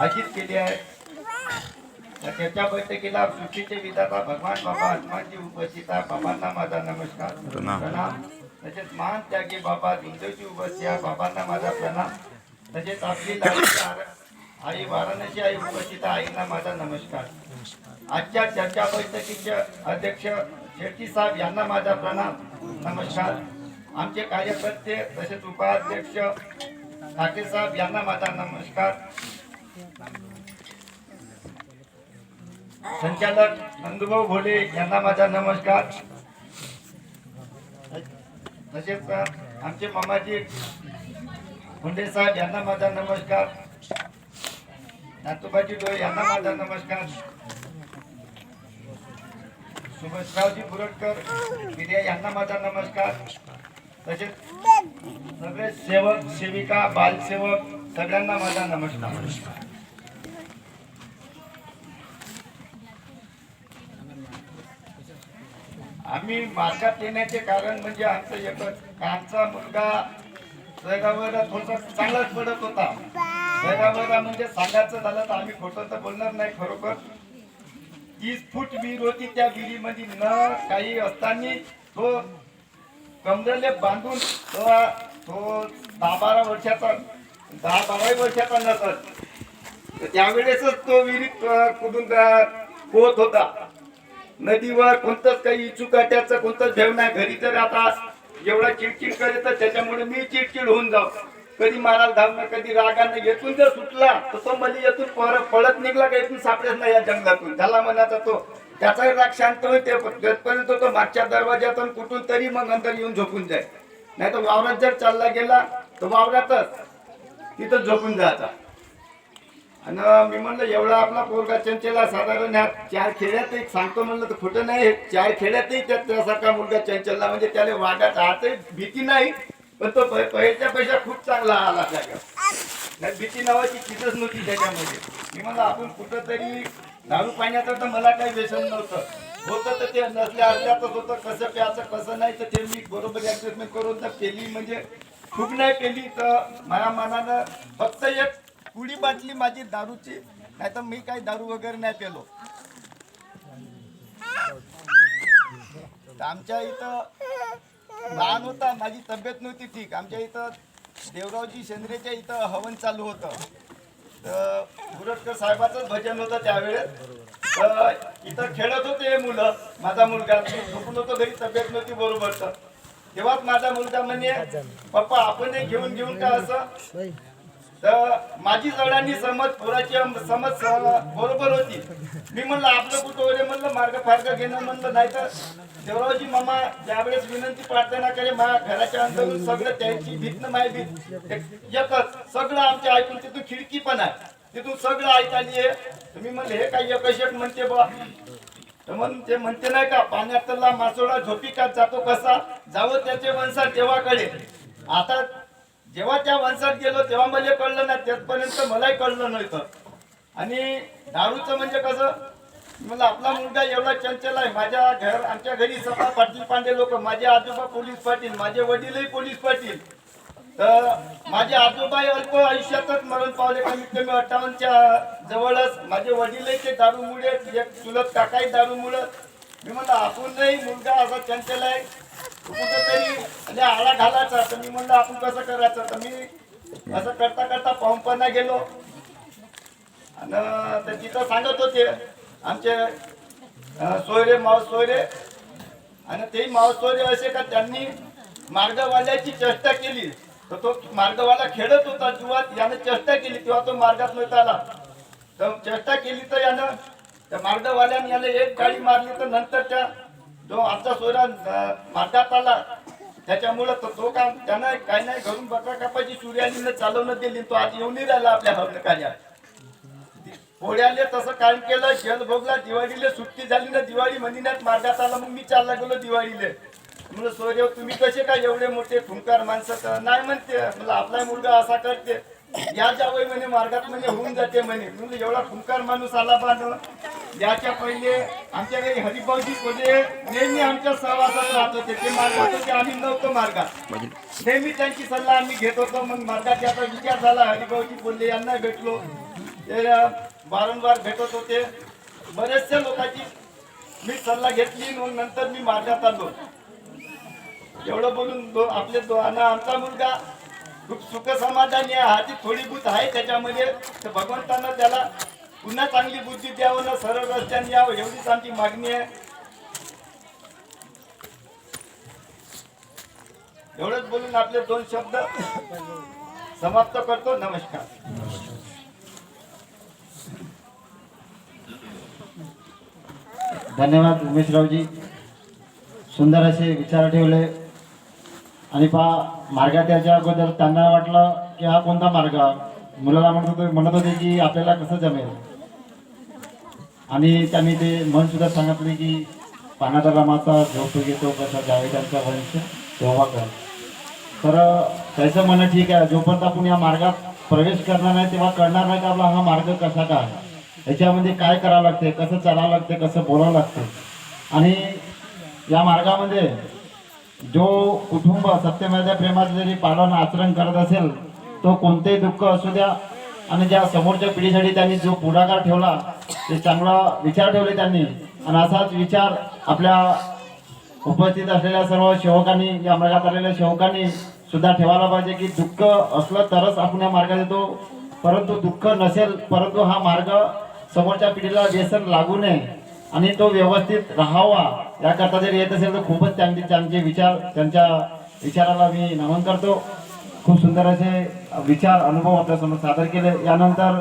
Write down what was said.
भाषित केली आहे. त्याच्या बैठकीला सृष्टीचे विधाता भगवान बाबा हनुमानजी उपस्थित आहे बाबांना माझा नमस्कार. प्रणाम. तसेच महान त्यागी बाबा दुर्दैवजी उपस्थित आहे बाबांना माझा प्रणाम. तसेच आपली आई वाराणसी आई उपस्थित आईंना माझा नमस्कार. आजच्या चर्चा बैठकीचे अध्यक्ष शेट्टी साहेब यांना माझा प्रणाम. नमस्कार. आमचे कार्यकर्ते तसेच उपाध्यक्ष ठाके साहेब यांना माझा नमस्कार. संचालक नंदुभाऊ भोले यांना माझा नमस्कार. तसेच आमचे मामाजी मुंडे साहेब यांना माझा नमस्कार. नातूबाजी डोळे यांना माझा नमस्कार. सुभाषरावजी बुरटकर विद्या यांना माझा नमस्कार. तसेच सगळे सेवक सेविका बालसेवक सगळ्यांना माझा नमस्कार. आम्ही मार्गात येण्याचे कारण म्हणजे आमचं एकच आमचा मुलगा जगावर थोडासा चांगलाच पडत होता. जगावर म्हणजे सांगायचं झालं तर आम्ही खोटं तर बोलणार नाही खरोखर. तीस फूट विहीर होती त्या विहिरीमध्ये. न काही असताना तो कमरेले बांधून तो तो दहा बारा वर्षाचा दहा बाराही वर्षाचा नसत. त्यावेळेसच तो विहिरीत कुठून कुदून पोहत होता. नदीवर कोणतंच काही इचुकाट्याचं कोणतंच भेव नाही. घरी जर आता एवढा चिडचिड करे तर त्याच्यामुळे मी चिडचिड होऊन जाऊ. कधी मारायला धावणं कधी रागानं येथून जर सुटला तर तो मध्ये येथून पर- पळत निघला का येथून सापडेच नाही या जंगलातून. त्याला म्हणाचा तो. त्याचाही राग शांत होते जोपर्यंत तो मागच्या दरवाज्यातून कुठून तरी मग नंतर येऊन झोपून जाय नाही तर वावरात जर चालला गेला तर वावरातच तिथं झोपून जायचा. आणि मी म्हणलं एवढा आपला पोरगा चंचला साधारण ह्या चार खेड्यात एक सांगतो म्हणलं तर खोटं नाही. चार खेड्यातही त्यासारखा मुलगा चंचलला म्हणजे त्याला वागात आहातही भीती नाही पण तो प- पहिल्याच्या खूप चांगला आला त्याच्या भीती नावाची चीजच नव्हती त्याच्यामध्ये. मी म्हणलं आपण कुठंतरी दारू पाण्याचं तर मला काही व्यसन नव्हतं. होतं तर ते नसल्या असल्यातच होतं कसं प्यायचं कसं नाही तर ते मी बरोबर ऍडजस्टमेंट करून तर पेली म्हणजे खूप नाही पेली तर माझ्या मनानं फक्त एक उडी बाटली माझी दारूची नाही तर मी काही दारू वगैरे नाही पेलो. आमच्या इथं लहान होता माझी तब्येत नव्हती ठीक. आमच्या इथं देवरावजी शेंद्रेच्या इथं हवन चालू होतं. तर गुरटकर साहेबाचंच भजन होतं त्यावेळेस. तर इथं खेळत होते हे मुलं माझा मुलगा. झोपून होतो घरी तब्येत नव्हती बरोबर. तर तेव्हाच माझा मुलगा म्हणे पप्पा आपण हे घेऊन घेऊन का असं तर माझी जडांनी समज पोराची समज बरोबर होती. मी म्हणलं आपलं कुठं वगैरे म्हणलं मार्ग फार्ग घेणं म्हणलं नाही तर देवरावजी मामा ज्यावेळेस विनंती प्रार्थना करे माझ्या घराच्या अंतरून सगळं त्यांची भीतनं माय भीत एकच सगळं आमच्या ऐकून तिथून खिडकी पण आहे. तिथून सगळं ऐकायली आहे. मी म्हणलं हे काय एकच एक म्हणते बा तर मग ते म्हणते नाही का पाण्यातला मासोळा झोपिकात जातो कसा? जावं त्याचे माणसा देवाकडे आता जेव्हा त्या माणसात गेलो तेव्हा मला कळलं नाही त्यापर्यंत मलाही कळलं नव्हतं. आणि दारूचं म्हणजे कसं मला आपला मुलगा एवढा चंचल आहे. माझ्या घर आमच्या घरी सगळा पाटील पांडे लोक माझे आजोबा पोलीस पाटील माझे वडीलही पोलीस पाटील. तर माझे आजोबा अल्प आयुष्यातच मरण पावले कमीत कमी अठ्ठावन्नच्या जवळच. माझे वडीलही ते दारूमुळे चुलत काकाही दारूमुळे. मी म्हणलं नाही मुलगा असा चंचल आहे. कुठेतरी म्हणजे आळा घालायचा. तर मी म्हणलं आपण कसं करायचं? तर मी असं करता करता पाहुणपणा गेलो. आणि ते तिथं सांगत होते आमचे सोयरे माव सोयरे आणि तेही माव सोयरे असे का त्यांनी मार्गवाल्याची चेष्टा केली. तर तो मार्गवाला खेळत होता जुवात यानं चेष्टा केली. तेव्हा तो मार्गात नव्हता आला. तर चेष्टा केली तर यानं त्या मार्गवाल्याने याला एक गाडी मारली. तर नंतर त्या जो आमचा सोयरा अं, मार्गात आला त्याच्यामुळं तो तो काम त्यानं काही नाही घरून बकरा कापायची सूर्याने चालवणं दिली तो आज येऊन राहिला आपल्या हवन कार्यात पोळ्याले तसं काय केलं जेल भोगला दिवाळीले सुट्टी झाली ना दिवाळी महिन्यात मार्गात आला मग मी चालला गेलो दिवाळीले. म्हणलं सोयरेव तुम्ही कसे काय एवढे मोठे खुंकार माणसं तर नाही म्हणते. म्हणलं आपला मुलगा असा करते. या वय म्हणे मार्गात म्हणजे होऊन जाते म्हणे. म्हणजे एवढा खुंकार माणूस आला बांध याच्या पहिले आमच्या घरी हरिभाऊजी कोले नेहमी आमच्या सहवासात राहत होते. ते मार्गात होते आम्ही नव्हतो मार्गात. नेहमी त्यांची सल्ला आम्ही घेत होतो. मग मार्गात याचा विचार झाला. हरिभाऊजी बोलले यांना भेटलो. ते वारंवार भेटत होते. बरेचशा लोकांची मी सल्ला घेतली. मग नंतर मी मार्गात आलो. एवढं बोलून आपले दो आणि आमचा मुलगा खूप सुख समाधानी आहे. हाती थोडी बुद्ध आहे त्याच्यामध्ये. तर भगवंतानं त्याला पुन्हा चांगली बुद्धी द्यावं ना सरळ रस्त्याने यावं एवढीच आमची मागणी आहे. एवढंच बोलून आपले दोन शब्द समाप्त करतो. नमस्कार. धन्यवाद उमेशरावजी. सुंदर असे विचार ठेवले. आणि पहा मार्गात याच्या अगोदर त्यांना वाटलं की हा कोणता मार्ग? मुलाला म्हणत होते म्हणत होते की आपल्याला कसं जमेल? आणि त्यांनी ते मन सुद्धा सांगितले की पाण्याचा रामाचा झोप घेतो कसा जावेदांचा वंश तेव्हा कर. तर त्याचं म्हणणं ठीक आहे जोपर्यंत आपण या मार्गात प्रवेश करणार नाही तेव्हा कळणार नाही का आपला हा मार्ग कसा काय याच्यामध्ये काय करावं लागते कसं चालावं लागते कसं बोलावं लागते. आणि या मार्गामध्ये जो कुटुंब सत्यमेध्या प्रेमाचं जरी पालन आचरण करत असेल तो कोणतेही दुःख असू द्या आणि ज्या समोरच्या पिढीसाठी त्यांनी जो पुढाकार ठेवला ते चांगला विचार ठेवले त्यांनी. आणि असाच विचार आपल्या उपस्थित असलेल्या सर्व सेवकांनी या मार्गात आलेल्या सेवकांनी सुद्धा ठेवायला पाहिजे की दुःख असलं तरच आपण या मार्गात येतो. परंतु दुःख नसेल परंतु हा मार्ग समोरच्या पिढीला व्यसन लागू नये आणि तो व्यवस्थित राहावा. याकरता जर येत असेल तर खूपच त्यांचे त्यांचे विचार त्यांच्या विचाराला मी नमन करतो. खूप सुंदर असे विचार अनुभव आपल्यासमोर सादर केले. यानंतर